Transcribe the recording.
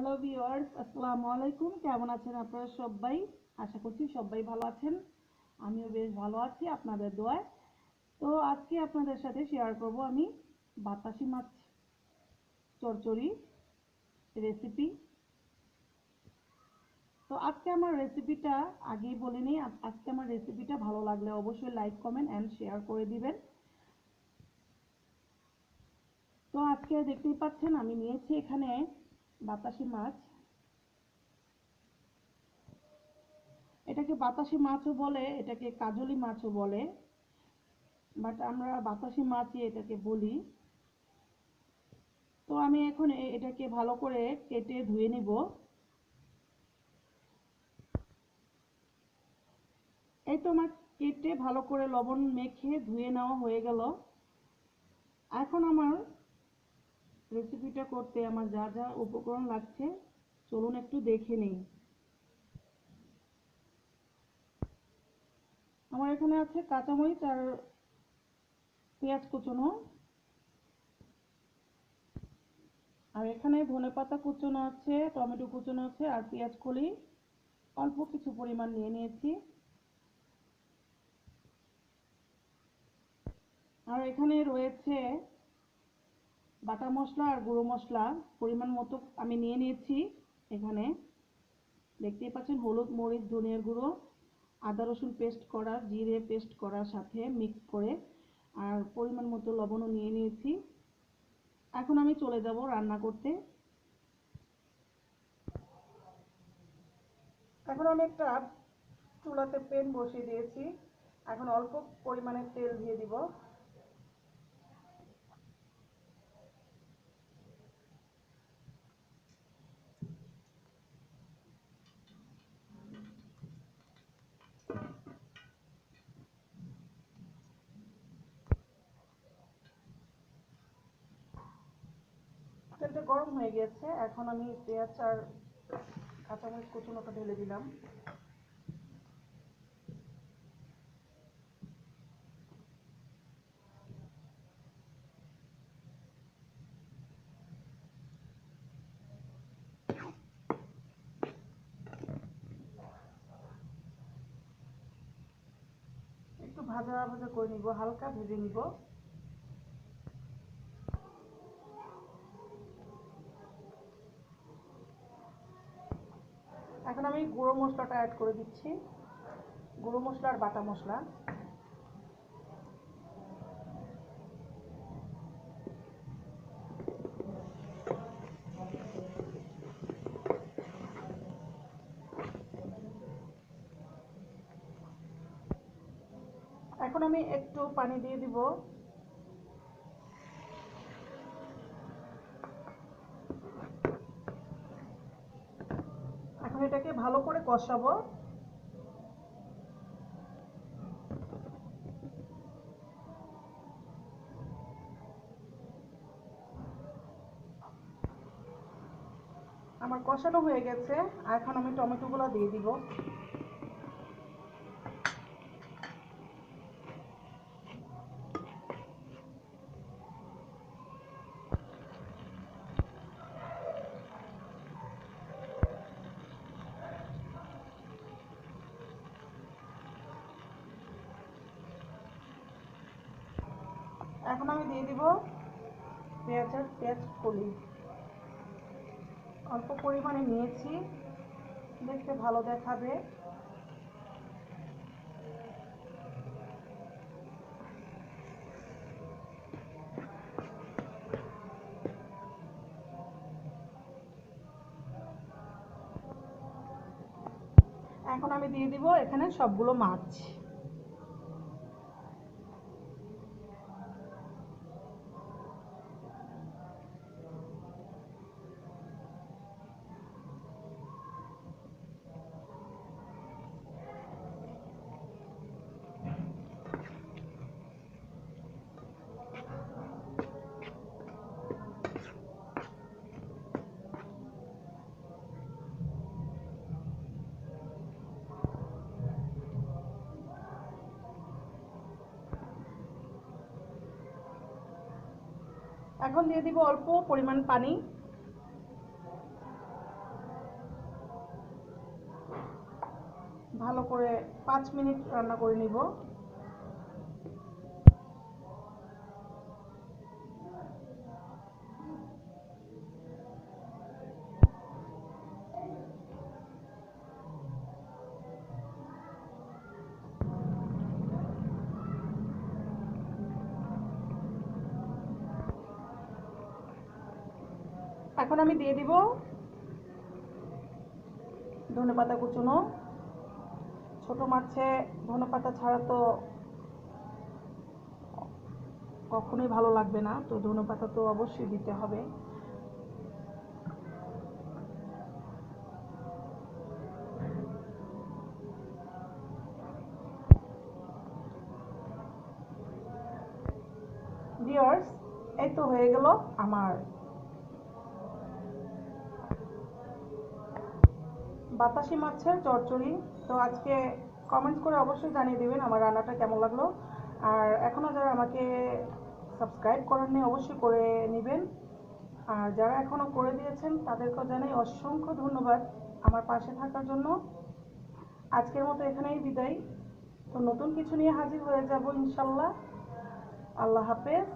Hello viewers আসসালামু আলাইকুম কেমন আছেন আপনারা সবাই? আশা করছি সবাই ভালো আছেন। আমিও বেশ ভালো আছি আপনাদের দোয়ায়। তো আজকে আপনাদের সাথে শেয়ার করব আমি বাতাসি মাছ চচ্চড়ি রেসিপি তো আজকে আমার রেসিপিটা আগেই বলে নিই, আজ- আজকে আমার রেসিপিটা ভালো লাগলে অবশ্যই লাইক কমেন্ট অ্যান্ড শেয়ার করে দিবেন। তো আজকে দেখতেই পাচ্ছেন, আমি নিয়েছি এখানে বাতাসি মাছ। এটাকে বাতাসি মাছও বলে, এটাকে কাজলি মাছও বলে। বাট আমরা বাতাসি মাছই এটাকে বলি। তো আমি এখন এটাকে ভালো করে কেটে ধুয়ে নিব। এই তো আমার কেটে ভালো করে লবণ মেখে ধুয়ে নেওয়া হয়ে গেল। এখন আমার রেসিপিটা করতে আমার যা যা উপকরণ লাগছে, চলুন একটু দেখে নিই। আমার এখানে আছে কাঁচামরিচ আর পেঁয়াজ কুচনো। আর এখানে ধনেপাতা কুচনো আছে, টমেটো কুচনো আছে আর পেঁয়াজ কলি অল্প কিছু পরিমাণ নিয়ে নিয়েছি। আর এখানে রয়েছে বাটা মশলা আর গুঁড়ো মশলা পরিমাণ মতো আমি নিয়ে নিয়েছি এখানে। দেখতেই পাচ্ছেন হলুদ, মরিচ, ধনিয়ার গুঁড়ো, আদা রসুন পেস্ট করা, জিরে পেস্ট করার সাথে মিক্স করে আর পরিমাণ মতো লবণও নিয়ে নিয়েছি। এখন আমি চলে যাব রান্না করতে। এখন আমি একটা চুলাতে পেন বসিয়ে দিয়েছি। এখন অল্প পরিমাণে তেল দিয়ে দিব। তেলটা গরম হয়ে গেছে, এখন আমি পেঁয়াজ আর কাঁচামরিচ কুচুনোটা ঢেলে দিলাম। একটু ভাজা ভাজা করে নিব, হালকা ভেজে নিব। এখন আমি গুঁড়ো মশলাটা অ্যাড করে দিচ্ছি। গুঁড়ো মশলা আর বাটা মশলা। এখন আমি একটু পানি দিয়ে দিব এখন এটাকে ভালো করে কষাবো। আমার কষানো হয়ে গেছে এখন আমি টমেটোগুলো দিয়ে দিব। এখন আমি দিয়ে দিব পেঁয়াজ আর পেঁয়াজ কলি অল্প পরিমাণে নিয়েছি, দেখতে ভালো দেখাবে। এখন আমি দিয়ে দিব এখানে সবগুলো মাছ। এখন দিয়ে দিব অল্প পরিমাণ পানি। ভালো করে পাঁচ মিনিট রান্না করে নিব। এখন আমি দিয়ে দিব ধনে পাতা কুচুনো। ছোট মাছে ধনে পাতা ছাড়া তো কখনোই ভালো লাগবে না, তো ধনে পাতা তো অবশ্যই দিতে হবে। এই তো হয়ে গেল আমার বাতাসি মাছের চচ্চড়ি তো আজকে কমেন্টস করে অবশ্যই জানিয়ে দেবেন আমার রান্নাটা কেমন লাগল। আর এখনও যারা আমাকে সাবস্ক্রাইব করেননি অবশ্যই করে নেবেন। আর যারা এখনও করে দিয়েছেন, তাদেরকেও জানাই অসংখ্য ধন্যবাদ আমার পাশে থাকার জন্য। আজকের মতো এখানেই বিদায়। তো নতুন কিছু নিয়ে হাজির হয়ে যাব ইনশাল্লাহ। আল্লাহ হাফেজ।